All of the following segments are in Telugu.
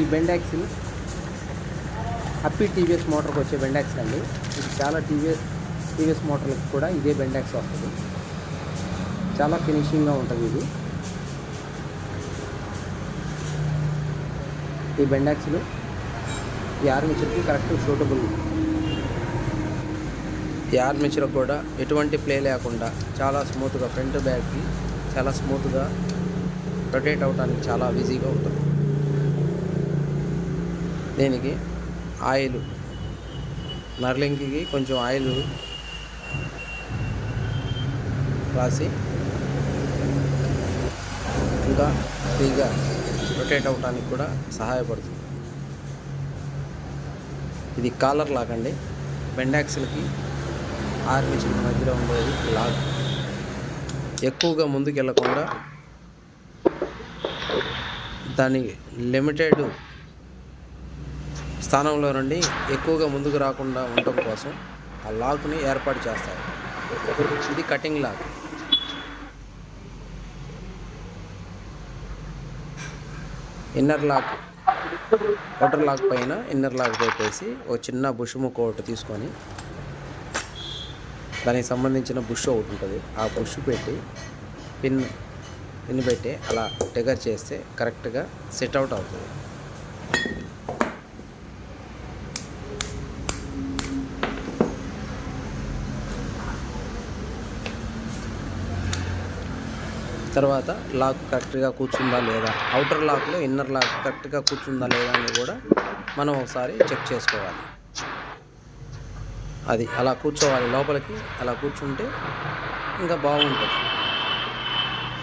ఈ బెండాక్సిల్ హ్యాపీ టీవీఎస్ మోటార్కి వచ్చే బెండాక్సిల్ అండి. ఇది చాలా టీవీఎస్ టీవీఎస్ మోటార్లకు కూడా ఇదే బెండాక్స్ వస్తుంది. చాలా ఫినిషింగ్గా ఉంటుంది ఇది. ఈ బెండ్ ఈ ఆర్మిచర్కి కరెక్ట్ సూటబుల్. ఈ ఆర్మిచర్ కూడా ఎటువంటి ప్లే లేకుండా చాలా స్మూత్గా ఫ్రంట్ బ్యాక్కి చాలా స్మూత్గా రొటేట్ అవడానికి చాలా ఈజీగా ఉంటుంది. దీనికి ఆయిల్ నర్లింగ్కి కొంచెం ఆయిల్ రాసి ఇంకా ఫ్రీగా రొటేట్ అవడానికి కూడా సహాయపడుతుంది. ఇది కాలర్ లాక్ అండి. బెండాక్సిల్కి ఆర్మిచిల్ మధ్యలో ఉండేది లాక్. ఎక్కువగా ముందుకు వెళ్ళకుండా దాని లిమిటెడ్ స్థానంలో నుండి ఎక్కువగా ముందుకు రాకుండా ఉండటం కోసం ఆ లాక్ని ఏర్పాటు చేస్తారు. ఇది cutting lock. Inner lock outer lock పైన ఇన్నర్ లాక్ పెట్టేసి ఒక చిన్న బుష్ ముక్క ఒకటి తీసుకొని దానికి సంబంధించిన బుష్ ఒకటి ఉంటుంది. ఆ బుష్ పెట్టి పిన్ పిన్ పెట్టి అలా టెగర్ చేస్తే కరెక్ట్గా సెట్ అవుట్ అవుతుంది. తర్వాత లాక్ కరెక్ట్గా కూర్చుందా లేదా? అవుటర్ లాక్లో ఇన్నర్ లాక్ కరెక్ట్గా కూర్చుందా లేదా అని కూడా మనం ఒకసారి చెక్ చేసుకోవాలి. అది అలా కూర్చోవాలి లోపలికి అలా కూర్చుంటే ఇంకా బాగుంటుంది.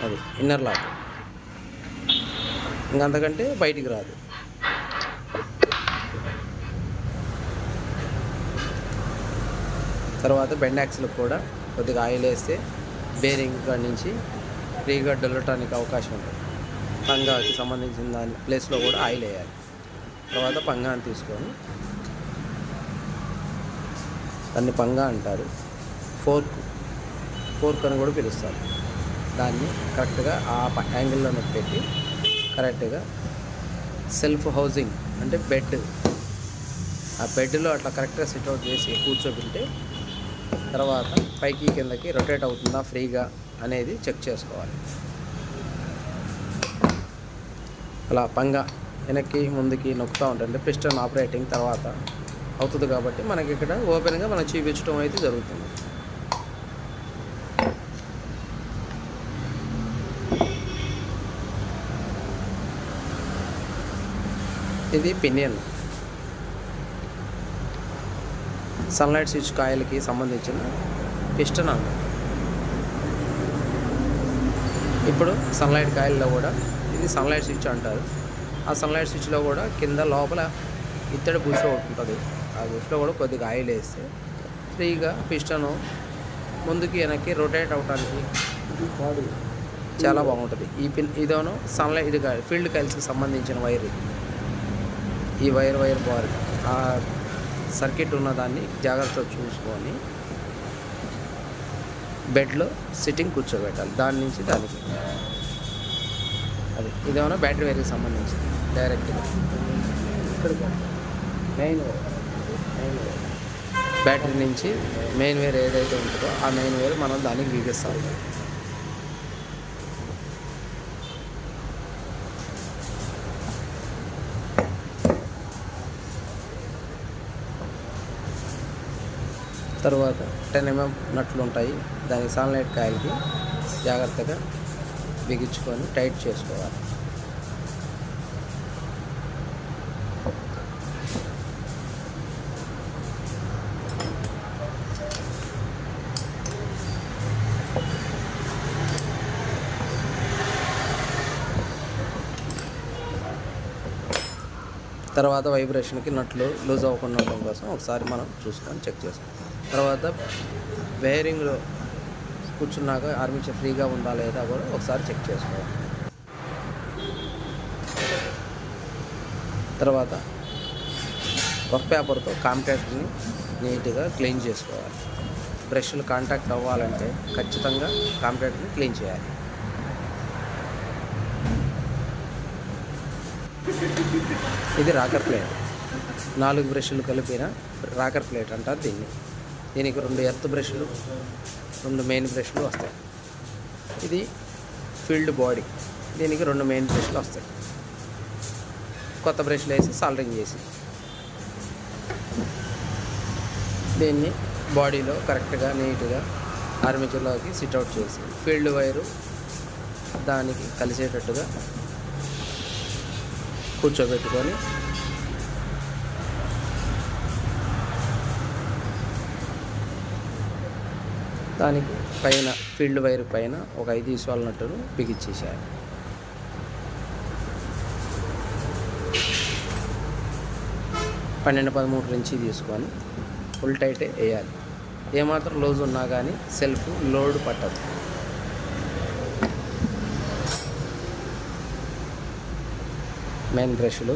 అది ఇన్నర్ లాక్. ఇంకా అంతకంటే బయటికి రాదు. తర్వాత బెండ్ కూడా కొద్దిగా ఆయిల్ వేస్తే బేరింగ్ కాడి నుంచి ఫ్రీగా డొల్లటానికి అవకాశం ఉంటుంది. పంగాకి సంబంధించిన దాని ప్లేస్లో కూడా ఆయిల్ వేయాలి. తర్వాత పంగాని తీసుకొని దాన్ని పంగా అంటారు. ఫోర్క్ ఫోర్క్ అని కూడా పిలుస్తారు. దాన్ని కరెక్ట్గా ఆ ప- యాంగిల్లో పెట్టి కరెక్ట్గా సెల్ఫ్ హౌసింగ్ అంటే బెడ్. ఆ బెడ్లో అట్లా కరెక్ట్గా సిట్ అవుట్ చేసి కూర్చోబెట్టి తర్వాత పైకి కిందకి రొటేట్ అవుతుందా ఫ్రీగా? అనేది చెక్ చేసుకోవాలి. అలా పంగ వెనక్కి ముందుకి నొక్కుతూ ఉంటుంది పిస్టన్ ఆపరేటింగ్ తర్వాత అవుతుంది కాబట్టి మనకి ఇక్కడ ఓపెన్గా మనం చూపించడం అయితే జరుగుతుంది. ఇది పినియన్. సన్లైట్ స్విచ్ కాయిల్కి సంబంధించిన పిస్టన్ అన్నమాట ఇప్పుడు సన్లైట్ కాయిల్లో కూడా ఇది సన్లైట్ స్విచ్ అంటారు. ఆ సన్లైట్ స్విచ్లో కూడా కింద లోపల ఇత్తడి బుష్ ఒకటి ఉంటుంది. ఆ బుష్లో కూడా కొద్దిగా ఆయిల్ వేస్తే ఫ్రీగా పిస్టను ముందుకి వెనక్కి రొటేట్ అవడానికి చాలా బాగుంటుంది. ఈ పిన్ ఇదోను సన్లైట్ ఇది ఫీల్డ్ కాయల్స్కి సంబంధించిన వైర్ ఇది. ఈ వైర్ వైర్ బార్ ఆ సర్క్యూట్ ఉన్న దాన్ని జాగ్రత్తగా చూసుకొని బెడ్లో సిట్టింగ్ కూర్చోబెట్టాలి. దాని నుంచి దానికి. అది ఇదేమన్నా బ్యాటరీ వేర్కి సంబంధించింది డైరెక్ట్గా మెయిన్ మెయిన్ బ్యాటరీ నుంచి మెయిన్ వేర్ ఏదైతే ఉంటుందో ఆ మెయిన్ వేర్ మనం దానికి బిగిస్తాం తర్వాత టెన్ ఎంఎం నట్లు ఉంటాయి దాని సన్లైట్ కాయలకి జాగ్రత్తగా బిగించుకొని టైట్ చేసుకోవాలి. తర్వాత వైబ్రేషన్కి నట్లు లూజ్ అవ్వకుండా ఉండడం కోసం ఒకసారి మనం చూసుకొని చెక్ చేసుకోవాలి. తర్వాత వేరింగ్లో కూర్చున్నాక ఆర్మీచర్ ఫ్రీగా ఉందా లేదా కూడా ఒకసారి చెక్ చేసుకోవాలి. తర్వాత వర్క్ పేపర్తో కాంటాక్ట్ని నీట్గా క్లీన్ చేసుకోవాలి. బ్రష్లు కాంటాక్ట్ అవ్వాలంటే ఖచ్చితంగా కాంటాక్ట్ని క్లీన్ చేయాలి. ఇది రాకర్ ప్లేట్. నాలుగు బ్రష్లు కలిపిన రాకర్ ప్లేట్ అంటారు దీన్ని. దీనికి రెండు ఎర్త్ బ్రష్లు రెండు మెయిన్ బ్రష్లు వస్తాయి. ఇది ఫీల్డ్ బాడీ. దీనికి రెండు మెయిన్ బ్రష్లు వస్తాయి. కొత్త బ్రష్లు వేసి సాలరింగ్ చేసి. దీన్ని బాడీలో కరెక్ట్గా నీట్గా ఆర్మేచర్లోకి సిట్అవుట్ చేసి ఫీల్డ్ వైరు దానికి కలిసేటట్టుగా కూర్చోబెట్టుకొని దానికి పైన ఫీల్డ్ వైర్ పైన ఒక ఐదు ఈస్వాల నట్టును బిగించేసేయాలి పన్నెండు పదమూడు నుంచి తీసుకొని ఫుల్ టైట్ వేయాలి. ఏమాత్రం లూజ్ ఉన్నా కానీ సెల్ఫ్ లోడ్ పట్టదు. మెయిన్ బ్రష్లు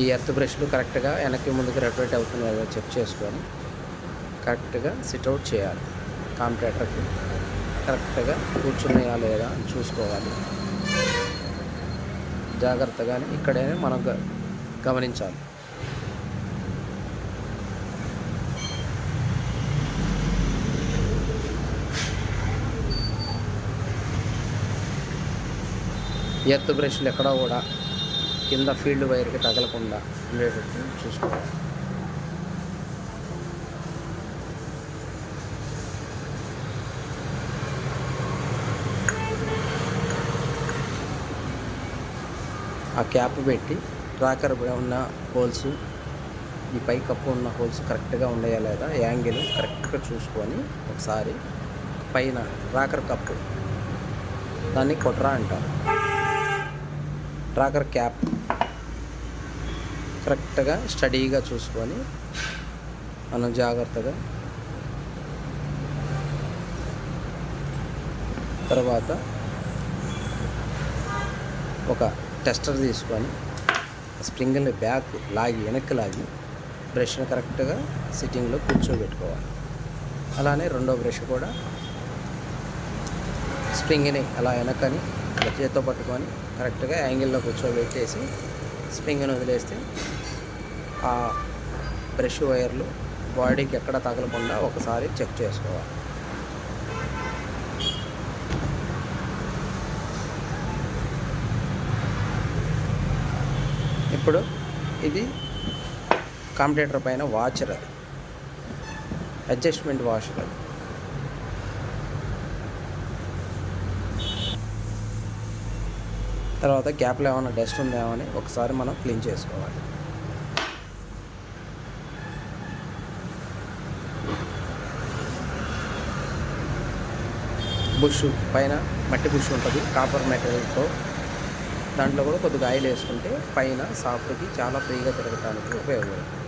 ఈ ఎర్త్ బ్రష్లు కరెక్ట్గా వెనక్కి ముందుకు రొటేట్ అవుతున్నాయో చెక్ చేసుకొని కరెక్ట్గా సిట్అవుట్ చేయాలి. కాంపిటేటర్కి కరెక్ట్గా కూర్చున్నాయా లేదా అని చూసుకోవాలి. జాగ్రత్తగానే ఇక్కడే మనం గ- గమనించాలి. ఎర్త్ బ్రష్లు ఎక్కడా కూడా కింద ఫీల్డ్ వైర్కి తగలకుండా ఉండేటట్టు చూసుకోవాలి. ఆ క్యాప్ పెట్టి ట్రాకర్ ఉన్న హోల్స్ ఈ పై కప్పు ఉన్న హోల్స్ కరెక్ట్గా ఉన్నాయా లేదా యాంగిల్ కరెక్ట్గా చూసుకొని ఒకసారి పైన ట్రాకర్ కప్పు. దాన్ని కొట్రా అంటారు. ట్రాకర్ క్యాప్ కరెక్ట్గా స్టడీగా చూసుకొని మనం జాగ్రత్తగా తర్వాత ఒక టెస్టర్ తీసుకొని స్ప్రింగ్ని బ్యాక్ లాగి వెనక్కి లాగి బ్రష్ని కరెక్ట్గా సిట్టింగ్లో కూర్చోబెట్టుకోవాలి. అలానే రెండో బ్రష్ కూడా స్ప్రింగ్ని అలా వెనకని చేతితో చేత్తో పట్టుకొని కరెక్ట్గా యాంగిల్లో కూర్చోబెట్టేసి స్ప్రింగ్ని వదిలేస్తే ఆ బ్రష్ వైర్లు బాడీకి ఎక్కడ తగలకుండా ఒకసారి చెక్ చేసుకోవాలి. ఇప్పుడు ఇది కాంపిటేటర్ పైన వాచర్ అది. అడ్జస్ట్మెంట్ వాషర్ అది. తర్వాత గ్యాప్లో ఏమైనా డస్ట్ ఉందేమో అని ఒకసారి మనం క్లీన్ చేసుకోవాలి. బుష్ పైన మట్టి బుష్ ఉంటుంది. కాపర్ మెటీరియల్తో దాంట్లో కూడా కొద్దిగా ఆయిల్ వేసుకుంటే పైన సాఫ్ట్కి చాలా ఫ్రీగా తిరగటానికి ఉపయోగపడుతుంది.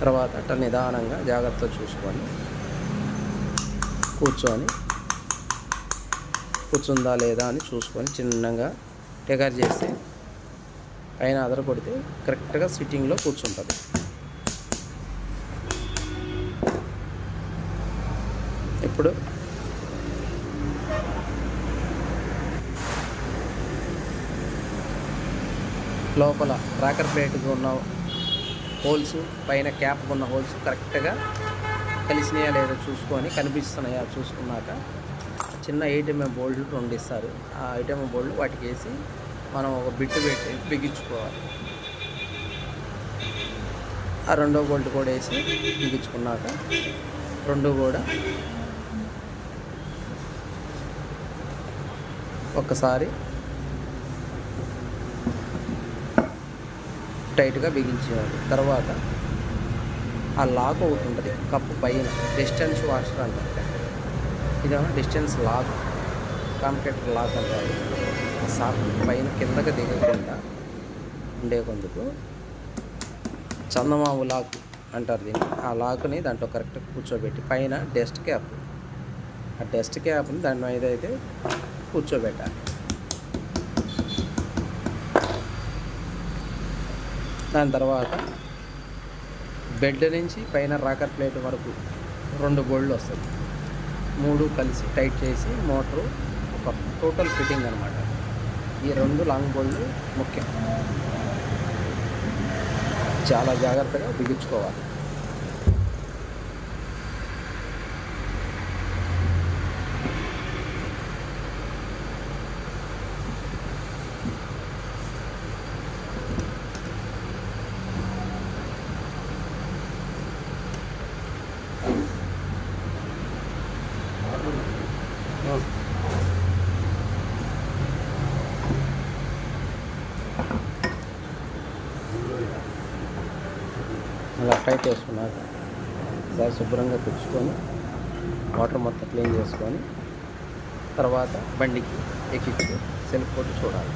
తర్వాత అట్లా నిదానంగా జాగ్రత్త చూసుకొని కూర్చొని కూర్చుందా లేదా అని చూసుకొని చిన్నగా టెగర్ చేస్తే పైన అదర కొడితే కరెక్ట్గా సిట్టింగ్లో కూర్చుంటుంది. ఇప్పుడు లోపల ట్రాకర్ ప్లేట్కి ఉన్న హోల్స్ పైన క్యాప్ ఉన్న హోల్స్ కరెక్ట్గా కలిసినాయా లేదో చూసుకొని కనిపిస్తున్నాయా చూసుకున్నాక చిన్న ఏటీఎం బోల్డ్లు రెండు ఇస్తారు. ఆ ఏటీఎం బోల్డ్ వాటికి వేసి మనం ఒక బిట్టు పెట్టి బిగించుకోవాలి. ఆ రెండో బోల్ట్ కూడా వేసి బిగించుకున్నాక రెండు కూడా ఒక్కసారి టైట్గా బిగించేవాడు. తర్వాత ఆ లాక్ ఒకటి ఉంటుంది కప్పు పైన డిస్టెన్స్ వాషర్ అంటారు. ఇదేమో డిస్టెన్స్ లాక్ కాంపిటేటర్ లాక్ అంటారు. ఆ సాఫ్ట్ పైన కిందకి దిగకుండా ఉండే కొందుకు చందమావు లాక్ అంటారు దీన్ని. ఆ లాక్ని దాంట్లో కరెక్ట్గా కూర్చోబెట్టి పైన డస్ట్ క్యాప్. ఆ డస్ట్ క్యాప్ని దాని మీద అయితే కూర్చోబెట్టాలి. దాని తర్వాత బెడ్ నుంచి పైన రాకర్ ప్లేట్ వరకు రెండు బోల్డ్లు వస్తాయి. మూడు కలిసి టైట్ చేసి మోటరు ఒక టోటల్ ఫిట్టింగ్ అనమాట ఈ రెండు లాంగ్ బోల్డ్ ముఖ్యం. చాలా జాగ్రత్తగా బిగించుకోవాలి. అలా టైట్ వేసుకున్నాక ఒకసారి శుభ్రంగా తెచ్చుకొని వాటర్ మొత్తం క్లీన్ చేసుకొని తర్వాత బండికి ఎక్కి సెల్ఫ్ కొట్టి చూడాలి.